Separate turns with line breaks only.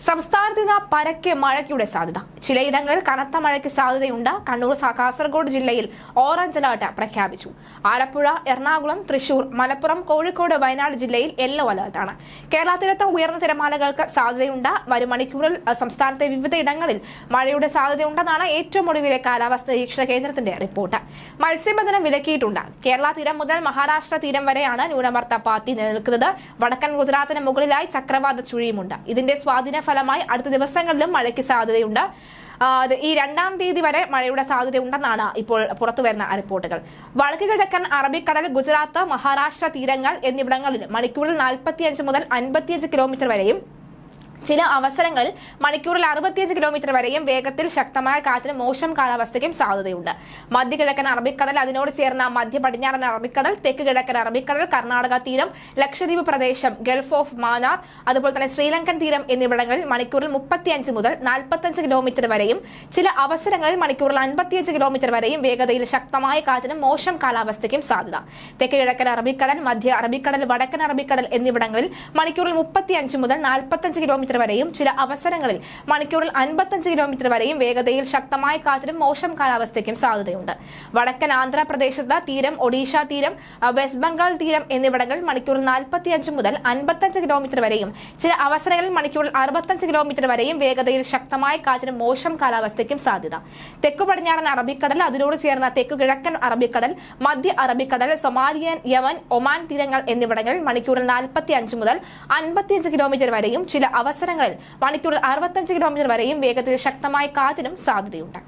സംസ്ഥാനത്ത് ഇന്ന് പരക്കെ മഴയ്ക്കുടെ സാധ്യത. ചിലയിടങ്ങളിൽ കനത്ത മഴയ്ക്ക് സാധ്യതയുണ്ട്. കണ്ണൂർ കാസർഗോഡ് ജില്ലയിൽ ഓറഞ്ച് അലർട്ട് പ്രഖ്യാപിച്ചു. ആലപ്പുഴ എറണാകുളം തൃശൂർ മലപ്പുറം കോഴിക്കോട് വയനാട് ജില്ലയിൽ യെല്ലോ അലർട്ടാണ് കേരള തീരത്ത് ഉയർന്ന തിരമാലകൾക്ക് സാധ്യതയുണ്ട്. വരും മണിക്കൂറിൽ സംസ്ഥാനത്തെ വിവിധ ഇടങ്ങളിൽ മഴയുടെ സാധ്യതയുണ്ടെന്നാണ് ഏറ്റവും ഒടുവിലെ കാലാവസ്ഥ നിരീക്ഷണ കേന്ദ്രത്തിന്റെ റിപ്പോർട്ട്. മത്സ്യബന്ധനം വിലക്കിയിട്ടുണ്ട്. കേരള തീരം മുതൽ മഹാരാഷ്ട്ര തീരം വരെയാണ് ന്യൂനമർദ്ദ പാത്തി നിലനിൽക്കുന്നത്. വടക്കൻ ഗുജറാത്തിന് മുകളിലായി ചക്രവാത ചുഴിയുമുണ്ട്. ഇതിന്റെ സ്വാധീന ഫലമായി അടുത്ത ദിവസങ്ങളിലും മഴയ്ക്ക് സാധ്യതയുണ്ട്. ഈ രണ്ടാം തീയതി വരെ മഴയുടെ സാധ്യതയുണ്ടെന്നാണ് ഇപ്പോൾ പുറത്തുവരുന്ന റിപ്പോർട്ടുകൾ. വടക്ക് കിഴക്കൻ അറബിക്കടൽ ഗുജറാത്ത് മഹാരാഷ്ട്ര തീരങ്ങൾ എന്നിവിടങ്ങളിൽ മണിക്കൂറിൽ നാൽപ്പത്തിയഞ്ച് മുതൽ അൻപത്തിയഞ്ച് കിലോമീറ്റർ വരെയും ചില അവസരങ്ങളിൽ മണിക്കൂറിൽ അറുപത്തിയഞ്ച് കിലോമീറ്റർ വരെയും വേഗത്തിൽ ശക്തമായ കാറ്റിനും മോശം കാലാവസ്ഥയ്ക്കും സാധ്യതയുണ്ട്. മധ്യകിഴക്കൻ അറബിക്കടൽ അതിനോട് ചേർന്ന മധ്യ പടിഞ്ഞാറൻ അറബിക്കടൽ തെക്ക് കിഴക്കൻ അറബിക്കടൽ കർണാടക തീരം ലക്ഷദ്വീപ് പ്രദേശം ഗൾഫ് ഓഫ് മാനാർ അതുപോലെ തന്നെ ശ്രീലങ്കൻ തീരം എന്നിവിടങ്ങളിൽ മണിക്കൂറിൽ മുപ്പത്തിയഞ്ച് മുതൽ നാൽപ്പത്തഞ്ച് കിലോമീറ്റർ വരെയും ചില അവസരങ്ങളിൽ മണിക്കൂറിൽ അൻപത്തിയഞ്ച് കിലോമീറ്റർ വരെയും വേഗതയിൽ ശക്തമായ കാറ്റിനും മോശം കാലാവസ്ഥയ്ക്കും സാധ്യത. തെക്ക് കിഴക്കൻ അറബിക്കടൽ മധ്യ അറബിക്കടൽ വടക്കൻ അറബിക്കടൽ എന്നിവിടങ്ങളിൽ മണിക്കൂറിൽ മുപ്പത്തിയഞ്ച് മുതൽ നാൽപ്പത്തഞ്ച് കിലോമീറ്റർ വരെയും ചില അവസരങ്ങളിൽ മണിക്കൂറിൽ അൻപത്തഞ്ച് കിലോമീറ്റർ വരെയും വേഗതയിൽ ശക്തമായ കാറ്റിനും മോശം കാലാവസ്ഥയ്ക്കും സാധ്യതയുണ്ട്. വടക്കൻ ആന്ധ്രാപ്രദേശത്ത് തീരം ഒഡീഷ തീരം വെസ്റ്റ് ബംഗാൾ തീരം എന്നിവിടങ്ങളിൽ മണിക്കൂറിൽ നാൽപ്പത്തിയഞ്ച് മുതൽ അൻപത്തഞ്ച് കിലോമീറ്റർ വരെയും ചില അവസരങ്ങളിൽ മണിക്കൂറിൽ അറുപത്തഞ്ച് കിലോമീറ്റർ വരെയും വേഗതയിൽ ശക്തമായ കാറ്റിനും മോശം കാലാവസ്ഥയ്ക്കും സാധ്യത. തെക്കു പടിഞ്ഞാറൻ അറബിക്കടൽ അതിനോട് ചേർന്ന തെക്കു കിഴക്കൻ അറബിക്കടൽ മധ്യ അറബിക്കടൽ സൊമാലിയൻ യമൻ ഒമാൻ തീരങ്ങൾ എന്നിവിടങ്ങളിൽ മണിക്കൂറിൽ നാൽപ്പത്തി അഞ്ച് മുതൽ അൻപത്തിയഞ്ച് കിലോമീറ്റർ വരെയും ചില അവസരങ്ങളിൽ മണിക്കൂറിൽ അറുപത്തഞ്ച് കിലോമീറ്റർ വരെയും വേഗത്തിൽ ശക്തമായ കാറ്റിനും സാധ്യതയുണ്ട്.